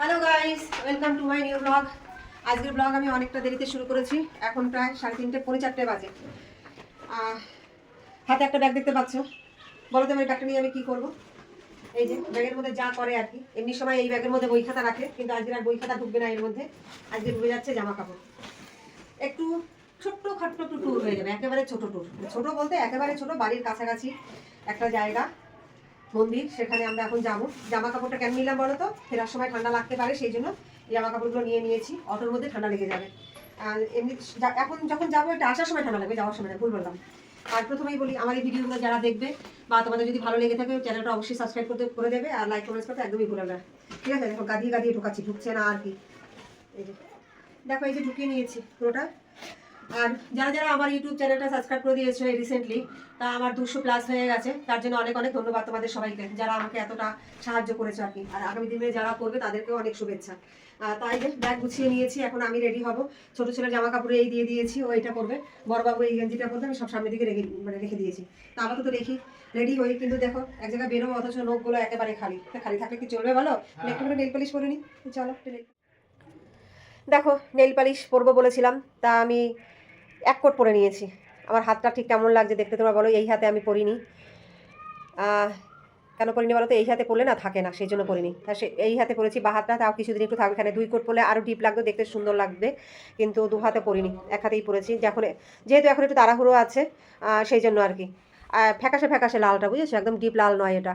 Hello guys welcome to my new blog আজকের blog আমি অনেকটা দেরিতে শুরু করেছি। এখন প্রায় সাড়ে তিনটে পৌনে চারটে বাজে। হাতে একটা ব্যাগ দেখতে পাচ্ছ। বলো তো আমার ব্যাগটা নিয়ে আমি কী করব? এই যে ব্যাগের মধ্যে যা করে আর কি। এমনি সময় এই ব্যাগের মধ্যে বই খাতা রাখে, কিন্তু আজকের আর বই খাতা ঢুকবে না এর মধ্যে। আজকে ঢুকে যাচ্ছে জামা কাপড় একটু ছোট্ট খাট্ট একটু ট্যুর হয়ে যাবে, একেবারে ছোট ট্যুর ছোট বলতে একেবারে ছোট, বাড়ির কাছাকাছি একটা জায়গা। মন্দির সেখানে আমরা এখন যাব। জামা কাপড়টা কেন নিলাম বলো তো? ফেরার সময় ঠান্ডা লাগতে পারে সেই জন্য জামা কাপড়গুলো নিয়ে নিয়েছি। অটোর মধ্যে ঠান্ডা লেগে যাবে। আর এমনি এখন যখন যাব এটা আসার সময় ঠান্ডা লাগবে যাওয়ার সময় না, ভুল বললাম। আর প্রথমেই বলি আমার এই ভিডিওগুলো যারা দেখবে বা তোমাদের যদি ভালো লেগে থাকে চ্যানেলটা অবশ্যই সাবস্ক্রাইব করতে করে দেবে আর লাইক কমেন্টস করতে একদমই ভুলবে না। ঠিক আছে দেখো গাদিয়ে গাদিয়ে ঢোকাচ্ছি ঢুকছে না আর কি। দেখো এই যে ঢুকিয়ে নিয়েছি পুরোটা। আর যারা যারা আমার ইউটিউব চ্যানেলটা সাবস্ক্রাইব করে দিয়েছ রিসেন্টলি তা আমার দুশো প্লাস হয়ে গেছে। তার জন্য অনেক অনেক ধন্যবাদ তোমাদের সবাইকে যারা আমাকে এতটা সাহায্য করেছ আর কি। আর আগামী দিনে যারা করবে তাদেরকেও অনেক শুভেচ্ছা। তাই যে ব্যাগ গুছিয়ে নিয়েছি এখন আমি রেডি হব। ছোট ছেলের জামা কাপড় এই দিয়ে দিয়েছি ও এটা করবে বড়বাবু এই গেঞ্জিটা পরতে আমি সব সামনের দিকে রেখে মানে রেখে দিয়েছি। তা আমাকে তো রেখি রেডি হই কিন্তু দেখো এক জায়গায় বেরোবো অথচ নোখগুলো একেবারে খালি। তা খালি থাকলে কি চলবে বলো? একটু করে নেল পালিশ করে নি। চলো দেখো নেল পালিশ পরবো বলেছিলাম তা আমি এক কোট পরে নিয়েছি। আমার হাতটা ঠিক কেমন লাগছে দেখতে তোমরা বলো, এই হাতে আমি পরিনি। কেন পরিনি বলো তো এই হাতে পরলে না থাকে না, সেই জন্য পরিনি। তা সে, এই হাতে পরেছি, বা হাতটা তাও কিছুদিন একটু থাকবে এখানে দুই কোট পরলে আরও ডিপ লাগবে, দেখতে সুন্দর লাগবে, কিন্তু দু হাতে পরিনি, এক হাতেই পরেছি। যখন যেহেতু এখন একটু তাড়াহুড়ো আছে সেই জন্য আর কি। ফ্যাকাশে ফ্যাকাশে লালটা, বুঝেছ? একদম ডিপ লাল নয় এটা।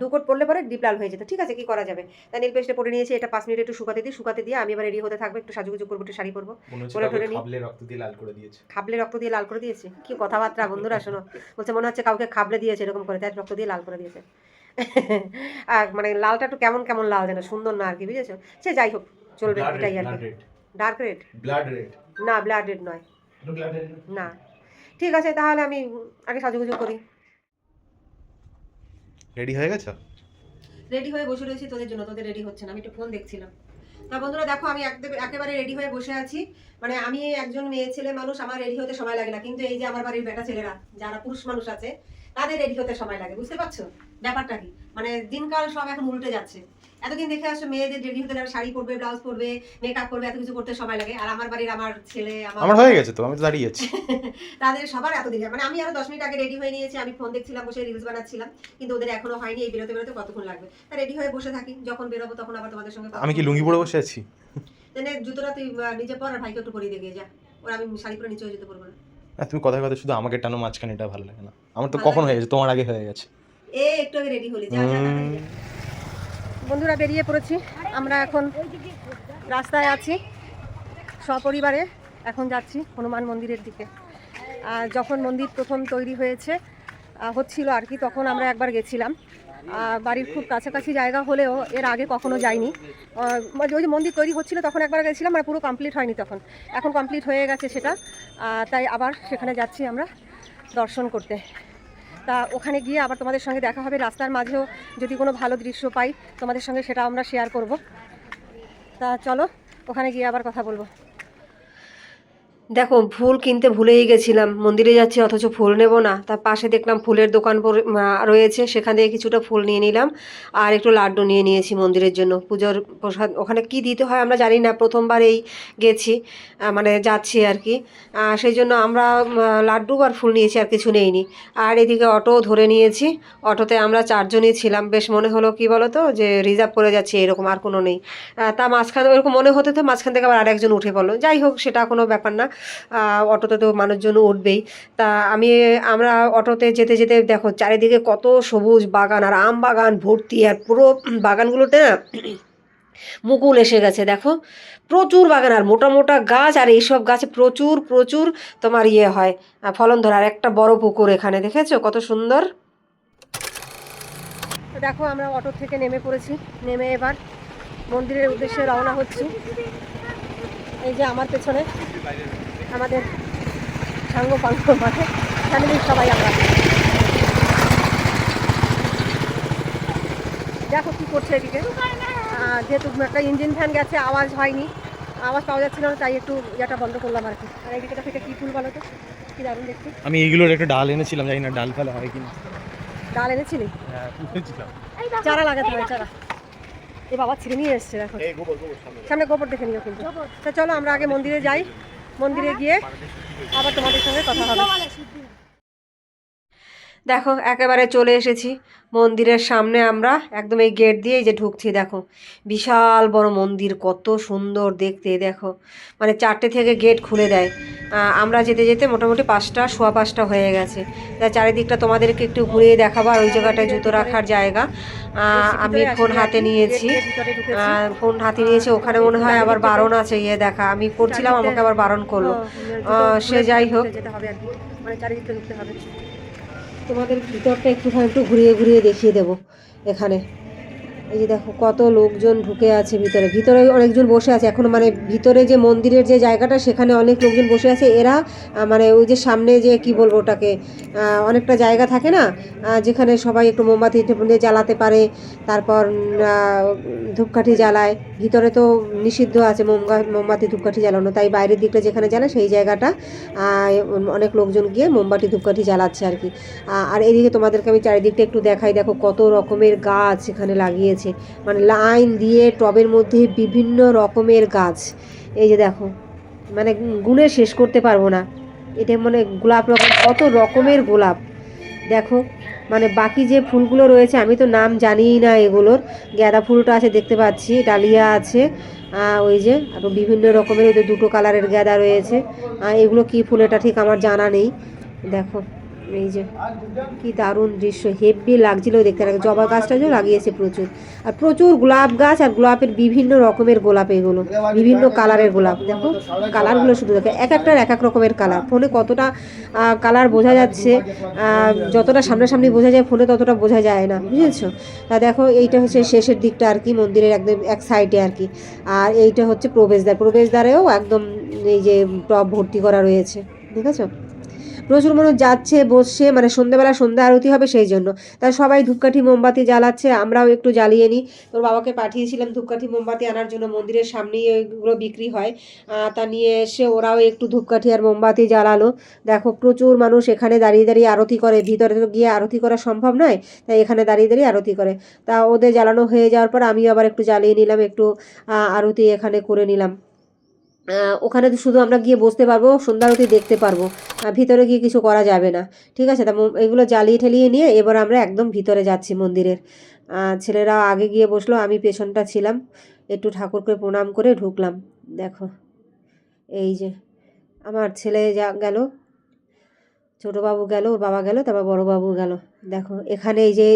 দু কোট পরলে পরে ডিপ লাল হয়ে যেত। ঠিক আছে কি করা যাবে? তাই নীল পেস্টে পরে নিয়েছি এটা পাঁচ মিনিট একটু শুকাতে দিই শুকাতে দিয়ে আমি এবার রেডি হতে থাকব একটু সাজুগুজু করব একটু শাড়ি পরবো। পরে টরে খাবলে রক্ত দিয়ে লাল করে দিয়েছে। খাবলে রক্ত দিয়ে লাল করে দিয়েছে? কি কথাবার্তা বন্ধুরা শোনো। বলছে মনে হচ্ছে কাউকে খাবলে দিয়েছে এরকম করে। তাই রক্ত দিয়ে লাল করে দিয়েছে। আর মানে লালটা একটু কেমন কেমন লাল যেন সুন্দর না আর কি বুঝেছ? সে যাই হোক চলবে এটাই আর কি। ডার্ক রেড ব্লাড রেড না ব্লাড রেড নয়। না। ঠিক আছে তাহলে আমি আগে সাজুগুজু করি। রেডি হয়ে গেছো? রেডি হয়ে বসে রয়েছি তোদের জন্য, তোদের রেডি হচ্ছে না, আমি একটু ফোন দেখছিলাম। তা বন্ধুরা দেখো, আমি একেবারে রেডি হয়ে বসে আছি। মানে আমি একজন মেয়ে ছেলে মানুষ, আমার রেডি হতে সময় লাগে না। কিন্তু এই যে আমার বাড়ির বেটা ছেলেরা, যারা পুরুষ মানুষ আছে, তাদের রেডি হতে সময় লাগে, বুঝতে পারছ? ব্যাপারটা কি? মানে দিনকাল সব এখন উল্টে যাচ্ছে। এতদিন দেখে আসছো মেয়েদের রেডি হতে যারা শাড়ি পরবে ব্লাউজ পরবে মেকআপ করবে এত কিছু করতে সময় লাগে। আর আমার বাড়ির আমার ছেলে আমার হয়ে গেছে তো আমি তো দাঁড়িয়ে আছি। তাদের সবার এত দিন মানে আমি আরও দশ মিনিট আগে রেডি হয়ে নিয়েছি আমি ফোন দেখছিলাম বসে রিলস বানাচ্ছিলাম কিন্তু ওদের এখনও হয়নি এই বেরোতে বেরোতে কতক্ষণ লাগবে? তা রেডি হয়ে বসে থাকি যখন বেরোবো তখন আবার তোমাদের সঙ্গে আমি কি। লুঙ্গি পরে বসে আছি? তাহলে জুতোটা তুই নিজে পর আর ভাইকে একটু পরিয়ে দিয়ে যা। ওর আমি শাড়ি পরে নিচেও যেতে পারব না। তুমি কথা কথা শুধু আমাকে টানো মাঝখানে এটা ভালো লাগে না। আমার তো কখন হয়ে গেছে? তোমার আগে হয়ে গেছে। এ একটু আগে রেডি হলি যা যা যা। বন্ধুরা বেরিয়ে পড়েছি। আমরা এখন রাস্তায় আছি, সপরিবারে। এখন যাচ্ছি হনুমান মন্দিরের দিকে। যখন মন্দির প্রথম তৈরি হয়েছে হচ্ছিল আর কি, তখন আমরা একবার গেছিলাম। বাড়ির খুব কাছাকাছি জায়গা হলেও এর আগে কখনো যাইনি। ওই যে মন্দির তৈরি হচ্ছিল, তখন একবার গেছিলাম মানে পুরো কমপ্লিট হয়নি তখন। এখন কমপ্লিট হয়ে গেছে সেটা। তাই আবার সেখানে যাচ্ছি আমরা দর্শন করতে। তা ওখানে গিয়ে আবার তোমাদের সঙ্গে দেখা হবে। রাস্তার মাঝেও যদি কোনো ভালো দৃশ্য পাই, তোমাদের সঙ্গে সেটা আমরা শেয়ার করব। তা চলো, ওখানে গিয়ে আবার কথা বলব। দেখো, ফুল কিনতে ভুলেই গেছিলাম। মন্দিরে যাচ্ছি, অথচ ফুল নেব না। তার পাশে দেখলাম ফুলের দোকান রয়েছে। সেখান থেকে কিছুটা ফুল নিয়ে নিলাম। আর একটু লাড্ডু নিয়ে নিয়েছি মন্দিরের জন্য। পুজোর প্রসাদ ওখানে কি দিতে হয় আমরা জানি না। প্রথমবার এই গেছি মানে যাচ্ছি আর কি। সেই জন্য আমরা লাড্ডু আর ফুল নিয়েছি, আর কিছু নেইনি। আর এদিকে অটো ধরে নিয়েছি। অটোতে আমরা চারজনই ছিলাম। বেশ মনে হলো, কি বলো তো যে রিজার্ভ করে যাচ্ছি, এরকম আর কোনো নেই। তা মাঝখানে ওরকম মনে হতে তো মাঝখান থেকে আবার আরেকজন উঠে পড়ল। যাই হোক, সেটা কোনো ব্যাপার না। অটোতে তো মানুষজন উঠবেই। তা আমি, আমরা অটোতে যেতে যেতে দেখো, চারিদিকে কত সবুজ বাগান আর আম বাগান ভর্তি আর পুরো বাগানগুলোতে না মুকুল এসে গেছে, দেখো। প্রচুর বাগান আর মোটা মোটা গাছ আর এইসব গাছে প্রচুর প্রচুর তোমার ইয়ে হয় ফলন ধরে। আর একটা বড় পুকুর এখানে, দেখেছ? কত সুন্দর। দেখো, আমরা অটো থেকে নেমে পড়েছি। নেমে এবার মন্দিরের উদ্দেশ্যে রওনা হচ্ছি। এই যে আমার পেছনে। আমাদের সাঙ্গ পাঙ্গ মানে ফ্যামিলির সবাই আমরা। দেখো কি করছে এদিকে। যেহেতু একটা ইঞ্জিন ফ্যান গেছে আওয়াজ হয়নি। আওয়াজ পাওয়া যাচ্ছিল না তাই একটু ইয়েটা বন্ধ করলাম আর কি। আর এদিকে থেকে কি ফুল বলো তো? কি দারুণ দেখতে। আমি এইগুলোর একটা ডাল এনেছিলাম জানি না ডাল ফালা হয় কিনা ডাল এনেছিলি? হ্যাঁ চারা লাগাতে হয় চারা। এ বাবা ছিঁড়ে নিয়ে এসছে দেখো। সামনে। গোবর দেখে নিও কিন্তু। তা চলো আমরা আগে মন্দিরে যাই। মন্দিরে গিয়ে আবার তোমাদের সঙ্গে কথা হবে। দেখো একেবারে চলে এসেছি। মন্দিরের সামনে আমরা একদম এই গেট দিয়ে যে ঢুকছি দেখো। বিশাল বড় মন্দির কত সুন্দর দেখতে দেখো। মানে চারটে থেকে গেট খুলে দেয়। আমরা যেতে যেতে মোটামুটি পাঁচটা সোয়া পাঁচটা হয়ে গেছে। তা চারিদিকটা তোমাদেরকে একটু ঘুরিয়ে দেখাবো আর ওই জায়গাটায় জুতো রাখার জায়গা। আমি ফোন হাতে নিয়েছি। ফোন হাতে নিয়েছি ওখানে মনে হয় আবার বারণ আছে ইয়ে দেখা। আমি করছিলাম আমাকে আবার বারণ করল। সে যাই হোক। মানে চারিদিকটা ঢুকতে হবে। তোমাদের ভিতরটা একটুখানি একটু ঘুরিয়ে ঘুরিয়ে দেখিয়ে দেবো এখানে। এই যে দেখো কত লোকজন ঢুকে আছে ভিতরে। ভিতরে অনেকজন বসে আছে। এখন মানে ভিতরে যে মন্দিরের যে জায়গাটা, সেখানে অনেক লোকজন বসে আছে। এরা মানে ওই যে সামনে যে কি বলব ওটাকে অনেকটা জায়গা থাকে না যেখানে সবাই একটু মোমবাতি টেপে জ্বালাতে পারে, তারপর ধূপকাঠি জ্বালায়। ভিতরে তো নিষিদ্ধ আছে মোমবাতি, ধূপকাঠি জ্বালানো। তাই বাইরের দিকটা যেখানে জ্বালায় সেই জায়গাটা অনেক লোকজন গিয়ে মোমবাতি, ধূপকাঠি জ্বালাচ্ছে আর কি। আর এদিকে তোমাদেরকে আমি চারিদিকটা একটু দেখাই। দেখো কত রকমের গাছ এখানে লাগিয়েছে। মানে লাইন দিয়ে টবের মধ্যে বিভিন্ন রকমের গাছ। এই যে দেখো মানে গুণে শেষ করতে পারব না। এটা মানে গোলাপ রকম কত রকমের গোলাপ। দেখো মানে বাকি যে ফুলগুলো রয়েছে, আমি তো নাম জানিই না এগুলোর। গাঁদা ফুলটা আছে, দেখতে পাচ্ছি, ডালিয়া আছে ওই যে আরও বিভিন্ন রকমের ওই দুটো কালারের গাঁদা রয়েছে। এগুলো কি ফুল, এটা ঠিক আমার জানা নেই। দেখো। এই যে কি দারুণ দৃশ্য হেভি লাগছিল দেখতে লাগে। জবা গাছটা যে লাগিয়েছে প্রচুর। আর প্রচুর গোলাপ গাছ আর গোলাপের বিভিন্ন রকমের গোলাপ এগুলো, বিভিন্ন কালারের গোলাপ। দেখো, কালারগুলো শুধু দেখো, এক একটার এক এক রকমের কালার। ফোনে কতটা কালার বোঝা যাচ্ছে যতটা সামনাসামনি বোঝা যায়, ফোনে ততটা বোঝা যায় না, বুঝেছ? তা দেখো, এইটা হচ্ছে শেষের দিকটা আর কি, মন্দিরের একদম এক সাইডে আর কি। আর এইটা হচ্ছে প্রবেশদ্বার। প্রবেশদ্বারেও একদম এই যে টপ ভর্তি করা রয়েছে ঠিক আছে প্রচুর মানুষ যাচ্ছে, বসছে মানে সন্ধ্যেবেলা সন্ধ্যা আরতি হবে সেই জন্য। তাই সবাই ধূপকাঠি মোমবাতি জ্বালাচ্ছে, আমরাও একটু জ্বালিয়ে নিই। তোর বাবাকে পাঠিয়েছিলাম ধূপকাঠি মোমবাতি আনার জন্য, মন্দিরের সামনেই ওইগুলো বিক্রি হয়। তা নিয়ে এসে ওরাও একটু ধূপকাঠি আর মোমবাতি জ্বালালো। দেখো, প্রচুর মানুষ এখানে দাঁড়িয়ে দাঁড়িয়ে আরতি করে। ভিতরে তো গিয়ে আরতি করা সম্ভব নয়, তাই এখানে দাঁড়িয়ে দাঁড়িয়ে আরতি করে। তা ওদের জ্বালানো হয়ে যাওয়ার পর আমি আবার একটু জ্বালিয়ে নিলাম, একটু আরতি এখানে করে নিলাম। ওখানে তো শুধু আমরা গিয়ে বসতে পারব, সন্ধ্যা আরতি দেখতে পারব। ভিতরে গিয়ে কিছু করা যাবে না। ঠিক আছে? তা এগুলো জ্বালিয়ে ঠেলিয়ে নিয়ে এবার আমরা একদম ভিতরে যাচ্ছি মন্দিরের। ছেলেরা আগে গিয়ে বসল, আমি পেছনটা ছিলাম। একটু ঠাকুরকে প্রণাম করে ঢুকলাম। দেখো, এই যে আমার ছেলে যা গেল। বাবু গেল, ওর বাবা গেল, তারপর বড় বাবু গেল। দেখো, এখানে এই যে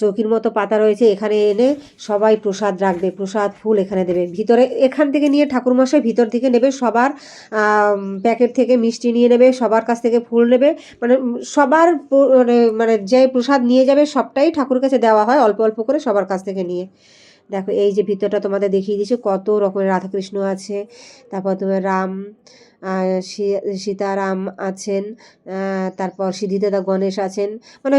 চৌকির মতো পাতা রয়েছে, এখানে এনে সবাই প্রসাদ রাখবে, প্রসাদ, ফুল এখানে দেবে। ভিতরে, এখান থেকে নিয়ে ঠাকুরমশাই ভিতর থেকে নেবে, সবার প্যাকেট থেকে মিষ্টি নিয়ে নেবে, সবার কাছ থেকে ফুল নেবে মানে সবার মানে মানে যে প্রসাদ নিয়ে যাবে, সবটাই ঠাকুর কাছে দেওয়া হয়, অল্প অল্প করে সবার কাছ থেকে নিয়ে। দেখো, এই যে ভিতরটা তোমাদের দেখিয়ে দিচ্ছি, কত রকমের রাধাকৃষ্ণ আছে, তারপর তোমার রাম সীতারাম আছেন তারপর সিদ্ধিদাদা গণেশ আছেন। মানে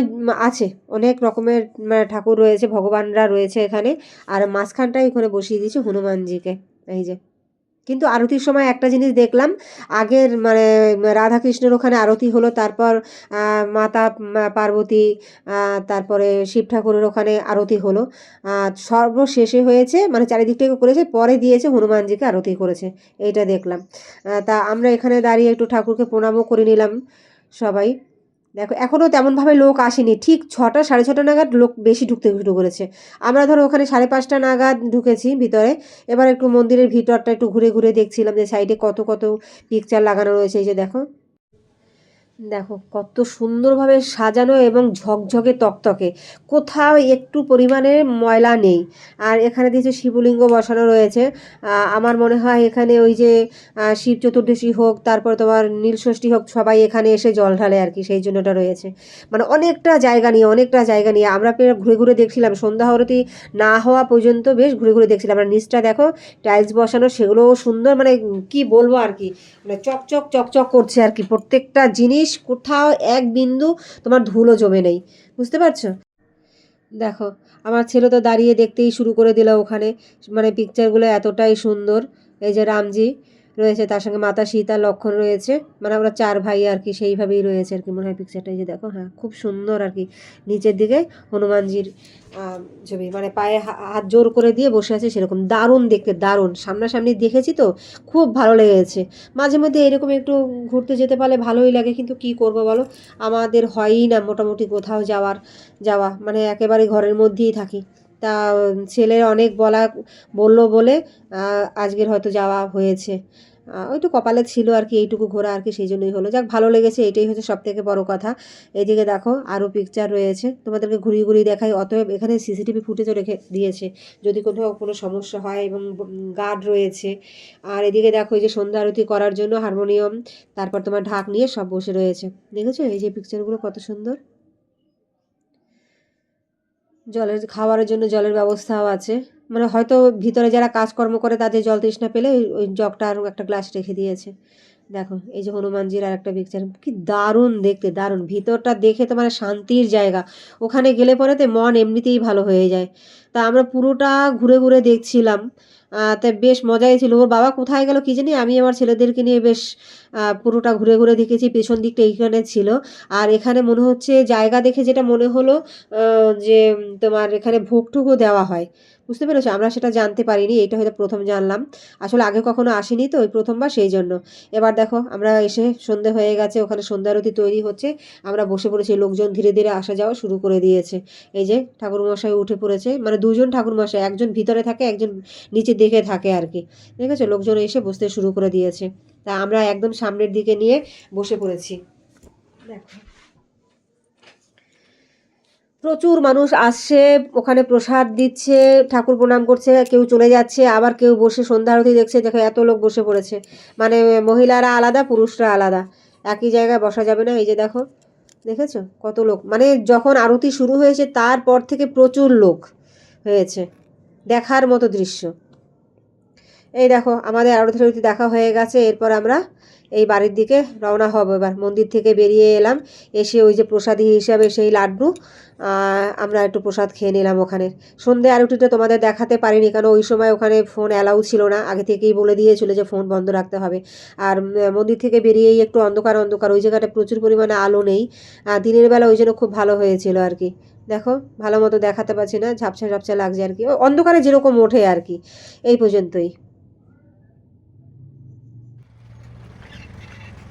আছে অনেক রকমের মানে, ঠাকুর রয়েছে ভগবানরা রয়েছে এখানে। আর মাঝখানটায় ওখানে বসিয়ে দিয়েছে হনুমানজিকে এই যে। কিন্তু আরতির সময় একটা জিনিস দেখলাম, আগের মানে রাধাকৃষ্ণের ওখানে আরতি হলো, তারপর মাতা পার্বতী তারপরে শিব ঠাকুরের ওখানে আরতি হলো। সর্বশেষে হয়েছে মানে চারিদিকটাকে করেছে, পরে দিয়েছে হনুমানজিকে আরতি করেছে, এইটা দেখলাম। তা আমরা এখানে দাঁড়িয়ে একটু ঠাকুরকে প্রণামও করে নিলাম সবাই। দেখো এখনও তেমনভাবে লোক আসেনি। ঠিক ছটা, সাড়ে ছটা নাগাদ লোক বেশি ঢুকতে শুরু করেছে। আমরা ধরো ওখানে সাড়ে পাঁচটা নাগাদ ঢুকেছি ভিতরে। এবার একটু মন্দিরের ভিতরটা একটু ঘুরে ঘুরে দেখছিলাম যে সাইডে কত কত পিকচার লাগানো রয়েছে, এই যে দেখো। দেখো, কত সুন্দরভাবে সাজানো এবং ঝকঝকে তকতকে। কোথাও একটু পরিমাণে ময়লা নেই। আর এখানে দিয়েছে শিবলিঙ্গ বসানো রয়েছে। আমার মনে হয় এখানে ওই যে শিব চতুর্দশী হোক, তারপর তোমার নীলষষ্ঠী হোক, সবাই এখানে এসে জল ঢালে আর কি, সেই জন্য ওটা রয়েছে। মানে অনেকটা জায়গা নিয়ে, অনেকটা জায়গা নিয়ে আমরা ঘুরে ঘুরে দেখছিলাম। সন্ধ্যা আরতি না হওয়া পর্যন্ত বেশ ঘুরে ঘুরে দেখছিলাম। আর নিচটা দেখো, টাইলস বসানো, সেগুলোও সুন্দর। মানে কি বলব আর কি মানে চকচক চকচক করছে আর কি। প্রত্যেকটা জিনিস কোথাও এক বিন্দু তোমার ধুলো জমে নেই, বুঝতে পারছ? দেখো, আমার ছেলে তো দাঁড়িয়ে দেখতেই শুরু করে দিল ওখানে মানে পিকচারগুলো এতটাই সুন্দর, এই যে রামজি রয়েছে, তার সঙ্গে মাতা সীতা লক্ষণ রয়েছে। মানে আমরা চার ভাই আর কি, সেইভাবেই রয়েছে আর কি মনে হয় পিকচারটা যে দেখো হ্যাঁ খুব সুন্দর আর কি। নিচের দিকে হনুমানজির ছবি মানে পায়ে হাত জোর করে দিয়ে বসে আছে সেরকম, দারুণ দেখতে, দারুণ। সামনাসামনি দেখেছি তো, খুব ভালো লেগেছে। মাঝে মধ্যে এরকম একটু ঘুরতে যেতে পারলে ভালোই লাগে, কিন্তু কি করব বলো? আমাদের হয়ই না মোটামুটি কোথাও যাওয়ার, যাওয়া মানে একেবারে ঘরের মধ্যেই থাকি। তা ছেলের অনেক বলা বলল বলে আজকের হয়তো যাওয়া হয়েছে। আহ, ওইটু কপালে ছিল আর কি এইটুকু ঘোরা আর কি সেই জন্যই হলো। যাক ভালো লেগেছে এটাই হচ্ছে সব থেকে বড়ো কথা। এইদিকে দেখো আরও পিকচার রয়েছে। তোমাদেরকে ঘুরিয়ে ঘুরিয়ে দেখাই অতএব এখানে সিসিটিভি ফুটেজও রেখে দিয়েছে। যদি কোথাও কোনো সমস্যা হয় এবং গার্ড রয়েছে। আর এদিকে দেখো এই যে সন্ধ্যা আরতি করার জন্য হারমোনিয়াম তারপর তোমার ঢাক নিয়ে সব বসে রয়েছে। দেখেছ? এই যে পিকচারগুলো কত সুন্দর। জলের খাওয়ারের জন্য জলের ব্যবস্থাও আছে। মানে হয়তো ভিতরে যারা কাজকর্ম করে তাদের জল তৃষ্ণা পেলে ওই- জগটা আর একটা গ্লাস রেখে দিয়েছে। দেখো, এই যে হনুমানজির আর একটা পিকচার কি দারুণ দেখতে, দারুণ। ভিতরটা দেখে তো মানে শান্তির জায়গা। ওখানে গেলে পরে তো মন এমনিতেই ভালো হয়ে যায়। তা আমরা পুরোটা ঘুরে ঘুরে দেখছিলাম। তা বেশ মজাই ছিল। ওর বাবা কোথায় গেল কি জানি, আমি আমার ছেলেদেরকে নিয়ে বেশ পুরোটা ঘুরে ঘুরে দেখেছি, পেছন দিকটা এইখানে ছিল। আর এখানে মনে হচ্ছে জায়গা দেখে যেটা মনে হলো যে তোমার এখানে ভোগটুকু দেওয়া হয়। বুঝতে পেরেছ? আমরা সেটা জানতে পারিনি এটা হয়তো প্রথম জানলাম। আসলে আগে কখনো আসিনি তো ওই প্রথমবার, সেই জন্য। এবার দেখো, আমরা এসে সন্ধে হয়ে গেছে, ওখানে সন্ধ্যারতি তৈরি হচ্ছে। আমরা বসে পড়েছি, লোকজন ধীরে ধীরে আসা যাওয়া শুরু করে দিয়েছে। এই যে ঠাকুরমশাই উঠে পড়েছে মানে দুজন ঠাকুরমশাই, একজন ভিতরে থাকে, একজন নিচে দেখে থাকে আর কি। ঠিক আছে? লোকজন এসে বসতে শুরু করে দিয়েছে। তা আমরা একদম সামনের দিকে নিয়ে বসে পড়েছি। দেখো। প্রচুর মানুষ আসছে, ওখানে প্রসাদ দিচ্ছে, ঠাকুর প্রণাম করছে, কেউ চলে যাচ্ছে, আবার কেউ বসে সন্ধ্যা আরতি দেখছে, দেখো এত লোক বসে পড়েছে। মানে মহিলারা আলাদা, পুরুষরা আলাদা। একই জায়গায় বসা যাবে না, এই যে দেখো, দেখেছ? কত লোক। মানে যখন আরতি শুরু হয়েছে, তারপর থেকে প্রচুর লোক হয়েছে। দেখার মতো দৃশ্য। এই দেখো, আমাদের আরতি দেখা হয়ে গেছে, এরপর আমরা এই বাড়ির দিকে রওনা হব এবার। মন্দির থেকে বেরিয়ে এলাম, এসে ওই যে প্রসাদী হিসাবে সেই লাড্ডু আমরা একটু প্রসাদ খেয়ে নিলাম ওখানে। সন্ধে আরতিটা তোমাদের দেখাতে পারিনি, কারণ ওই সময় ওখানে ফোন অ্যালাউ ছিল না, আগে থেকেই বলে দিয়েছিল যে ফোন বন্ধ রাখতে হবে। আর মন্দির থেকে বেরিয়েই একটু অন্ধকার অন্ধকার, ওই জায়গাটা প্রচুর পরিমাণে আলো নেই দিনের বেলা ওই জন্য খুব ভালো হয়েছিল আর কি। দেখো, ভালো মতো দেখাতে পারছি না, ঝাপসা ঝাপসা লাগছে আর কি। অন্ধকারে যেরকম ওঠে আর কি, এই পর্যন্তই।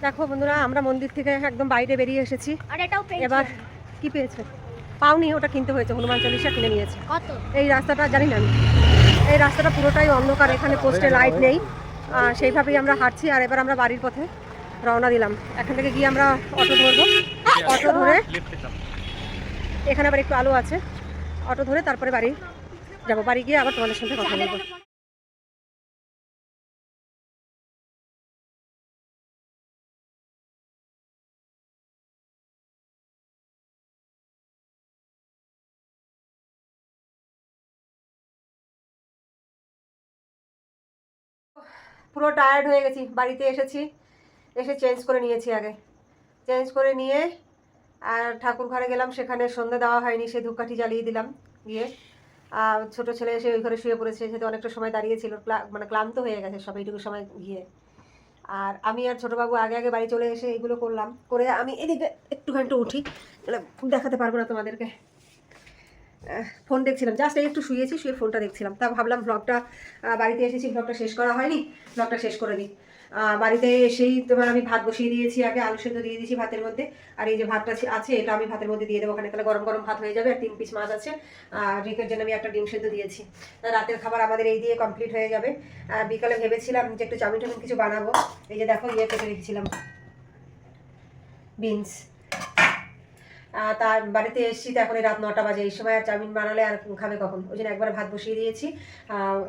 দেখো বন্ধুরা আমরা মন্দির থেকে একদম বাইরে বেরিয়ে এসেছি। এবার। কি পেয়েছে? পাওনি ওটা কিনতে হয়েছে হনুমান চল্লিশা কিনে নিয়েছে। এই রাস্তাটা জানি না আমি। এই রাস্তাটা পুরোটাই অন্ধকার এখানে পোস্টে লাইট নেই। সেইভাবেই আমরা হাঁটছি আর এবার আমরা বাড়ির পথে রওনা দিলাম। এখান থেকে গিয়ে আমরা অটো ধরবো। অটো ধরে এখানে আবার একটু আলো আছে। অটো ধরে তারপরে বাড়ি যাব। বাড়ি গিয়ে আবার তোমাদের সাথে কথা বলব। পুরো টায়ার্ড হয়ে গেছি, বাড়িতে এসেছি, এসে চেঞ্জ করে নিয়েছি আগে। চেঞ্জ করে নিয়ে আর ঠাকুর ঘরে গেলাম, সেখানে সন্ধ্যা দেওয়া হয়নি, সে ধূপকাঠি জ্বালিয়ে দিলাম গিয়ে। আর ছোটো ছেলে এসে ওই ঘরে শুয়ে পড়েছে সেহেতু অনেকটা সময় দাঁড়িয়েছিল মানে ক্লান্ত হয়ে গেছে সব এইটুকু সময় গিয়ে। আর আমি আর ছোটোবাবু আগে আগে বাড়ি চলে এসে এগুলো করলাম, করে আমি এদিকে একটুখানি একটু উঠি দেখাতে পারব না তোমাদেরকে। ফোন দেখছিলাম। জাস্ট একটু শুয়েছি, শুয়ে ফোনটা দেখছিলাম। তা ভাবলাম ব্লগটা বাড়িতে এসেছি ব্লগটা শেষ করা হয়নি ব্লগটা শেষ করে দিই বাড়িতে এসেই তোমার আমি ভাত বসিয়ে দিয়েছি, আগে আলু সেদ্ধ দিয়ে দিয়েছি ভাতের মধ্যে। আর এই যে ভাতটা আছে এটা আমি ভাতের মধ্যে দিয়ে দেবো ওখানে। তাহলে গরম গরম ভাত হয়ে যাবে আর তিন পিস মাছ আছে। আর রিকের জন্য আমি একটা ডিম সেদ্ধ দিয়েছি। রাতের খাবার আমাদের এই দিয়ে কমপ্লিট হয়ে যাবে। বিকালে ভেবেছিলাম যে একটু চাউমিন টাউমিন কিছু বানাবো। এই যে দেখো ইয়ে কেটে রেখেছিলাম। বিনস তার বাড়িতে এসেছি তো এখন রাত নটা বাজে। এই সময় আর চাউমিন বানালে আর খাবে কখন? ওই জন্য একবার ভাত বসিয়ে দিয়েছি।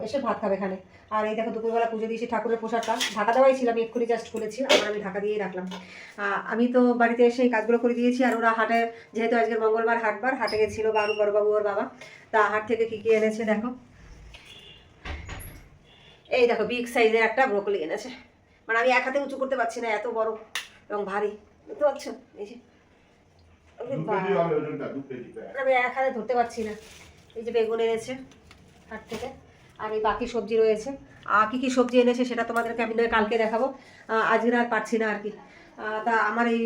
এসে ভাত খাবে এখানে। আর এই দেখো দুপুরবেলা পুজো দিয়েছি ঠাকুরের পোশাকটা ঢাকা দেওয়াই ছিল, আমি এক্ষুনি জাস্ট খুলেছি, আবার আমি ঢাকা দিয়েই রাখলাম। আমি তো বাড়িতে এসে এই কাজগুলো করে দিয়েছি আর ওরা হাটে, যেহেতু আজকের মঙ্গলবার হাটবার, হাটে গেছিল বাবু বড়বাবু ওর বাবা। তা হাট থেকে কী কী এনেছে দেখো? এই দেখো বিগ সাইজের একটা ব্রোকলি এনেছে। মানে আমি এক হাতে উঁচু করতে পারছি না, এত বড় এবং ভারী। বুঝতে পারছ এই যে। এক হাতে ধরতে পারছি না। এই যে বেগুন এনেছে হাট থেকে। আর এই বাকি সবজি রয়েছে। আর কী কী সবজি এনেছে সেটা তোমাদেরকে আমি নয় কালকে দেখাবো। আজকে আর পারছি না আর কি। তা আমার এই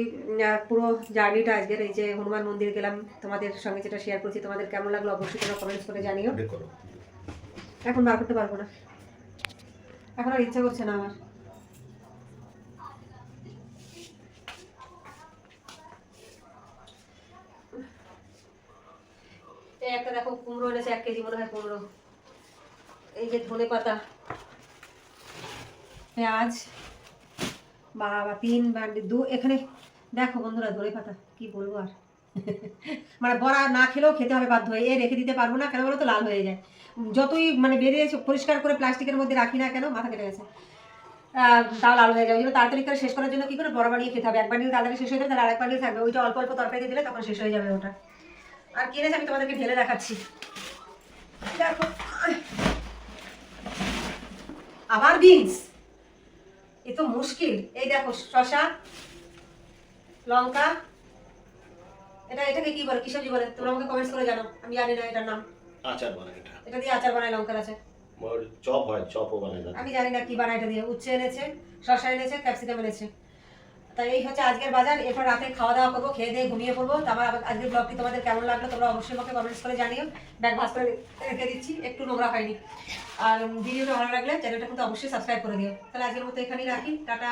পুরো জার্নিটা আজকের এই যে হনুমান মন্দির গেলাম তোমাদের সঙ্গে যেটা শেয়ার করছি তোমাদের কেমন লাগল অবশ্যই তোমরা কমেন্টস করে জানিও। এখন বার করতে পারব না। এখন আর ইচ্ছা করছে না আমার। একটা দেখো, কুমড়ো এনেছে, এক কেজি মনে হয় কুমড়ো। এই যে ধনে পাতা, পেঁয়াজ বাবা তিন বান্ডি দু, এখানে দেখো বন্ধুরা ধনে পাতা, কি বলব আর। মানে বড়া না খেলেও খেতে হবে বাধ্য হয়ে, এ রেখে দিতে পারব না, কেন বলো তো লাল হয়ে যায়। যতই মানে বেরিয়ে পরিষ্কার করে প্লাস্টিকের মধ্যে রাখি না কেন, মাথা কেটে গেছে। তাও লাল হয়ে যাবে তাড়াতাড়ি করে শেষ করার জন্য কি করে, বড় বানিয়ে খেতে হবে। এক বান্ডিল তাড়াতাড়ি শেষ হয়ে যাবে, তাহলে আরেক বান্ডিল থাকবে। ওইটা অল্প অল্প তরকারি দিলে তখন শেষ হয়ে যাবে ওটা। আর কিনেছে আমি তোমাদেরকে ঢেলে দেখাচ্ছি। দেখো। আবার বিনস। এ তো মুশকিল। এই দেখো শশা লঙ্কা। এটা এটাকে কি বলে? কি সবজি বলে? তোমরা আমাকে কমেন্টস করে জানো আমি জানি না এটার নাম। আচার বানায় এটা। এটা দিয়ে আচার বানায় লঙ্কার আছে চপ হয় চপও বানায় আমি জানি না কি বানায় এটা দিয়ে। উচ্ছে এনেছে শশা এনেছে ক্যাপসিকাম এনেছে। তাই এই হচ্ছে আজকের বাজার। এরপর রাতে খাওয়া দাওয়া করব, খেয়ে দিয়ে ঘুমিয়ে পড়ব। তারপর আজকের ব্লগটি তোমাদের কেমন লাগল তোমরা অবশ্যই আমাকে কমেন্টস করে জানিও। ব্যাগ ভাস করে রেখে দিচ্ছি, একটু নোংরা হয়নি। আর ভিডিওটা ভালো লাগলে চ্যানেলটা কিন্তু অবশ্যই সাবস্ক্রাইব করে দিও। তাহলে আজকের মতো এখানেই রাখি। টাটা।